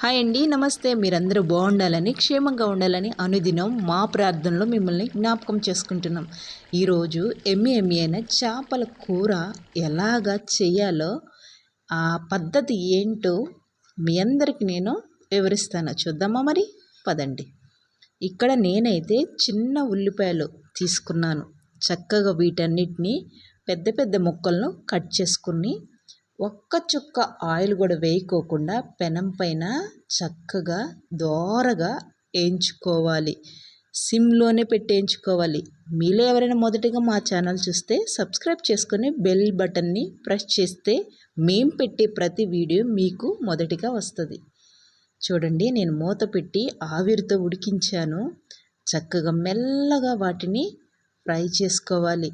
Hi అండి నమస్తే. మీరందరూ బాగుండాలని క్షేమంగా ఉండాలని అనుదినం మా ప్రార్థనలో మిమ్మల్ని జ్ఞాపకం చేసుకుంటున్నాం. ఈరోజు ఎమ్మి ఎమ్మి అయిన చేపల కూర ఎలాగా చేయాలో ఆ పద్ధతి ఏంటో మీ అందరికి నేను వివరిస్తాను. చూద్దామా మరి? పదండి. ఇక్కడ నేనైతే చిన్న ఉల్లిపాయలు తీసుకున్నాను. చక్కగా వీటన్నిటిని పెద్ద పెద్ద ముక్కలను కట్ చేసుకుని ఒక్క చుక్క ఆయిల్ కూడా వేయకోకుండా పెనం పైన చక్కగా దోరగా వేయించుకోవాలి. సిమ్లోనే పెట్టి వేయించుకోవాలి. మీలో ఎవరైనా మొదటిగా మా ఛానల్ చూస్తే సబ్స్క్రైబ్ చేసుకొని బెల్ బటన్ని ప్రెస్ చేస్తే మేం పెట్టే ప్రతి వీడియో మీకు మొదటిగా వస్తుంది. చూడండి నేను మూత పెట్టి ఆవిరితో ఉడికించాను. చక్కగా మెల్లగా వాటిని ఫ్రై చేసుకోవాలి.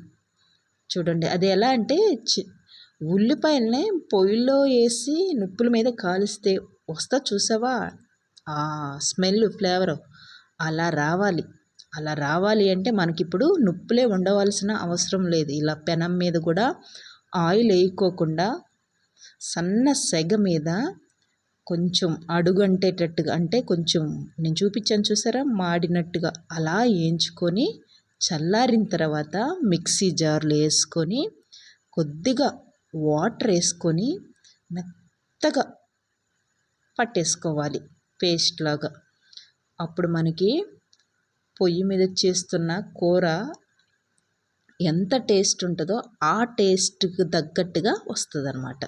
చూడండి అది ఎలా అంటే ఉల్లిపాయల్ని పొయ్యిలో వేసి నిప్పుల మీద కాలిస్తే వస్తా చూసావా? ఆ స్మెల్ ఫ్లేవర్ అలా రావాలి. అలా రావాలి అంటే మనకిప్పుడు నొప్పులే ఉండవలసిన అవసరం లేదు. ఇలా పెనం మీద కూడా ఆయిల్ వేయకోకుండా సన్న సెగ మీద కొంచెం అడుగు అంటేటట్టుగా అంటే కొంచెం నేను చూపించాను చూసారా? మాడినట్టుగా అలా వేయించుకొని చల్లారిన తర్వాత మిక్సీ జార్లో వేసుకొని కొద్దిగా వాటర్ వేసుకొని మెత్తగా పట్టేసుకోవాలి పేస్ట్ లాగా. అప్పుడు మనకి పొయ్యి మీద చేస్తున్న కూర ఎంత టేస్ట్ ఉంటుందో ఆ టేస్ట్కి తగ్గట్టుగా వస్తుంది అనమాట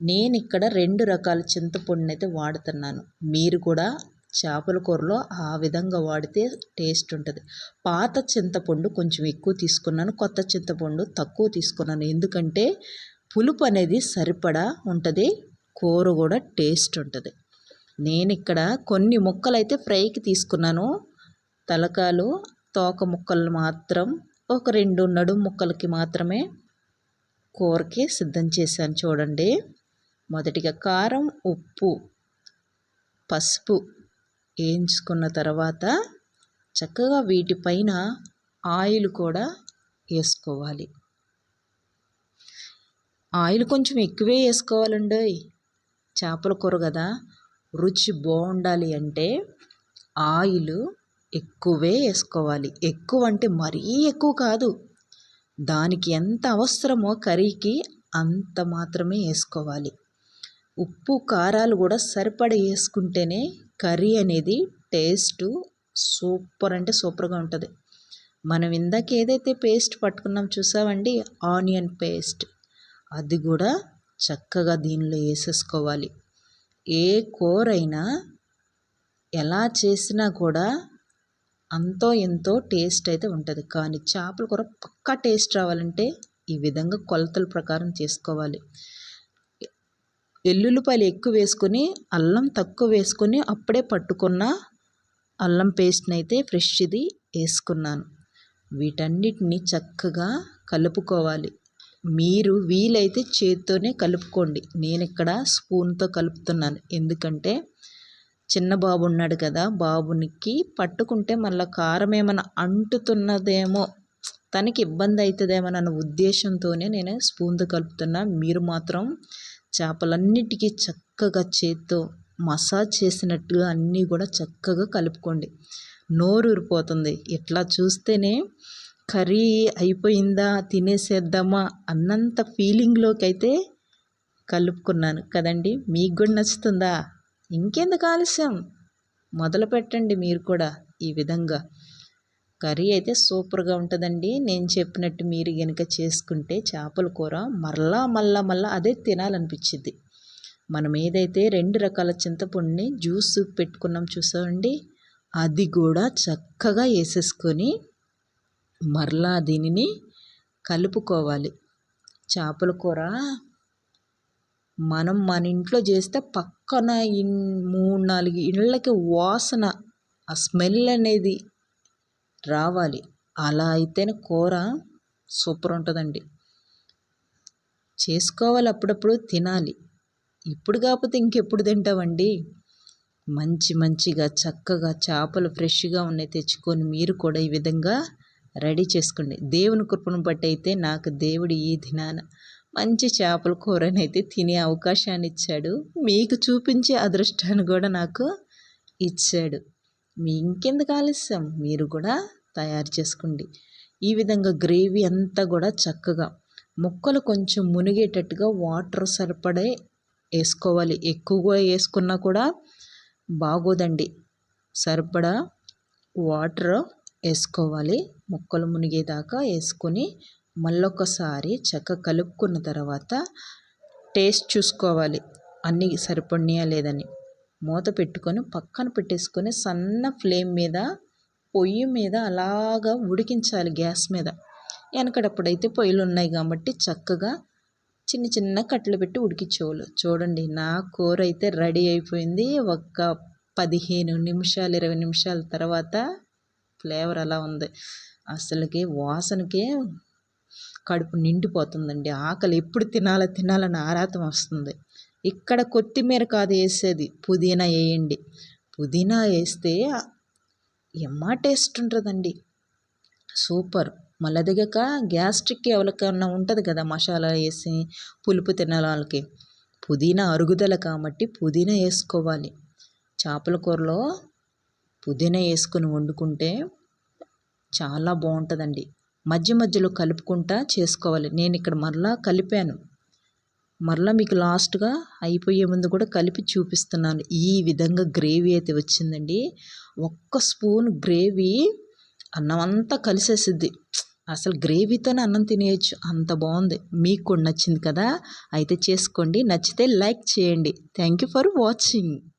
నేను ఇక్కడ రెండు రకాల చింతపండుని అయితే వాడుతున్నాను. మీరు కూడా చేపల కూరలో ఆ విధంగా వాడితే టేస్ట్ ఉంటుంది. పాత చింతపండు కొంచెం ఎక్కువ తీసుకున్నాను కొత్త చింతపండు తక్కువ తీసుకున్నాను. ఎందుకంటే పులుపు అనేది సరిపడా ఉంటుంది కూర కూడా టేస్ట్ ఉంటుంది. నేను ఇక్కడ కొన్ని ముక్కలు అయితే ఫ్రైకి తీసుకున్నాను. తలకాలు తోక ముక్కలు మాత్రం ఒక రెండు నడుము ముక్కలకి మాత్రమే కూరకి సిద్ధం చేశాను చూడండి. మొదటిగా కారం ఉప్పు పసుపు వేయించుకున్న తర్వాత చక్కగా వీటిపైన ఆయిల్ కూడా వేసుకోవాలి. ఆయిల్ కొంచెం ఎక్కువే వేసుకోవాలండి చేపల కూర కదా రుచి బాగుండాలి అంటే ఆయిల్ ఎక్కువే వేసుకోవాలి. ఎక్కువ అంటే మరీ ఎక్కువ కాదు. దానికి ఎంత అవసరమో కర్రీకి అంత మాత్రమే వేసుకోవాలి. ఉప్పు కారాలు కూడా సరిపడ వేసుకుంటేనే కర్రీ అనేది టేస్ట్ సూపర్ అంటే సూపర్గా ఉంటుంది. మనం ఇందాక ఏదైతే పేస్ట్ పట్టుకున్నాం చూసామండి ఆనియన్ పేస్ట్. అది కూడా చక్కగా దీనిలో వేసేసుకోవాలి. ఏ కూర అయినా ఎలా చేసినా కూడా అంతో ఎంతో టేస్ట్ అయితే ఉంటుంది. కానీ చేపల కూర పక్కా టేస్ట్ రావాలంటే ఈ విధంగా కొలతల ప్రకారం చేసుకోవాలి. వెల్లుల్లిపాయలు ఎక్కువ వేసుకొని అల్లం తక్కువ వేసుకొని అప్పుడే పట్టుకున్న అల్లం పేస్ట్ని అయితే ఫ్రెష్ది వేసుకున్నాను. వీటన్నిటిని చక్కగా కలుపుకోవాలి. మీరు వీలైతే చేత్తోనే కలుపుకోండి. నేను ఇక్కడ స్పూన్తో కలుపుతున్నాను. ఎందుకంటే చిన్న బాబు ఉన్నాడు కదా బాబునికి పట్టుకుంటే మళ్ళీ కారం ఏమైనా అంటుతున్నదేమో తనకి ఇబ్బంది అవుతుందేమో అన్న ఉద్దేశంతోనే నేను స్పూన్తో కలుపుతున్నా. మీరు మాత్రం చేపలన్నిటికీ చక్కగా చేత్తో మసాజ్ చేసినట్టుగా అన్నీ కూడా చక్కగా కలుపుకోండి. నోరు ఊరిపోతుంది ఇట్లా చూస్తేనే కర్రీ అయిపోయిందా తినేసేద్దామా అన్నంత ఫీలింగ్లోకి అయితే కలుపుకున్నాను. కదండి? మీకు కూడా నచ్చుతుందా? ఇంకెందుకు ఆలస్యం? మొదలు పెట్టండి మీరు కూడా ఈ విధంగా. కర్రీ అయితే సూపర్గా ఉంటుందండి. నేను చెప్పినట్టు మీరు కనుక చేసుకుంటే చేపల కూర మరలా మళ్ళా మళ్ళా అదే తినాలనిపించింది మనం ఏదైతే రెండు రకాల చింతపండుని జ్యూస్ పెట్టుకున్నాం చూసామండి అది కూడా చక్కగా వేసేసుకొని మరలా దీనిని కలుపుకోవాలి. చేపల కూర మనం మన ఇంట్లో చేస్తే పక్కన మూడు నాలుగు ఇళ్ళకి వాసన ఆ స్మెల్ అనేది రావాలి. అలా అయితేనే కూర సూపర్ ఉంటుందండి. చేసుకోవాలి అప్పుడప్పుడు తినాలి. ఇప్పుడు కాకపోతే ఇంకెప్పుడు తింటామండి? మంచి మంచిగా చక్కగా చేపలు ఫ్రెష్గా ఉన్నాయి తెచ్చుకొని మీరు కూడా ఈ విధంగా రెడీ చేసుకోండి. దేవుని కృపను బట్టి అయితే నాకు దేవుడు ఈ దినాన మంచి చేపల కూరని అయితే తినే అవకాశాన్ని ఇచ్చాడు. మీకు చూపించే అదృష్టాన్ని కూడా నాకు ఇచ్చాడు. మీ ఇంకెందుకు ఆలస్యం? మీరు కూడా తయారు చేసుకోండి. ఈ విధంగా గ్రేవీ అంతా కూడా చక్కగా ముక్కలు కొంచెం మునిగేటట్టుగా వాటర్ సరిపడే వేసుకోవాలి. ఎక్కువగా వేసుకున్నా కూడా బాగోదండి. సరిపడా వాటర్ వేసుకోవాలి. ముక్కలు మునిగేదాకా వేసుకొని మళ్ళొకసారి చక్కగా కలుపుకున్న తర్వాత టేస్ట్ చూసుకోవాలి. అన్నీ సరిపడినాయా లేదని మూత పెట్టుకొని పక్కన పెట్టేసుకొని సన్న ఫ్లేమ్ మీద పొయ్యి మీద అలాగా ఉడికించాలి గ్యాస్ మీద. వెనకడప్పుడైతే పొయ్యిలు ఉన్నాయి కాబట్టి చక్కగా చిన్న చిన్న కట్టెలు పెట్టి ఉడికించేవాళ్ళు. చూడండి నా కూర అయితే రెడీ అయిపోయింది. ఒక్క పదిహేను నిమిషాలు ఇరవై నిమిషాల తర్వాత ఫ్లేవర్ అలా ఉంది. అసలుకి వాసనకే కడుపు నిండిపోతుందండి. ఆకలి ఎప్పుడు తినాలో తినాలని ఆరాతం వస్తుంది. ఇక్కడ కొత్తిమీర కాదు వేసేది. పుదీనా వేయండి. పుదీనా వేస్తే ఎమ్మ టేస్ట్ ఉంటుందండి. సూపర్. మళ్ళీ దిగక గ్యాస్ట్రిక్ ఎవరికన్నా ఉంటుంది కదా మసాలా వేసి పులుపు తినే వాళ్ళకి. పుదీనా అరుగుదల కాబట్టి పుదీనా వేసుకోవాలి. చేపల కూరలో పుదీనా వేసుకొని వండుకుంటే చాలా బాగుంటుందండి. మధ్య మధ్యలో కలుపుకుంటా చేసుకోవాలి. నేను ఇక్కడ మరలా కలిపాను. మరలా మీకు లాస్ట్గా అయిపోయే ముందు కూడా కలిపి చూపిస్తున్నాను. ఈ విధంగా గ్రేవీ అయితే వచ్చిందండి. ఒక్క స్పూన్ గ్రేవీ అన్నం అంతా కలిసేసిద్ది. అసలు గ్రేవీతోనే అన్నం తినేయచ్చు. అంత బాగుంది. మీకు కూడా నచ్చింది కదా? అయితే చేసుకోండి. నచ్చితే లైక్ చేయండి. Thank you for watching.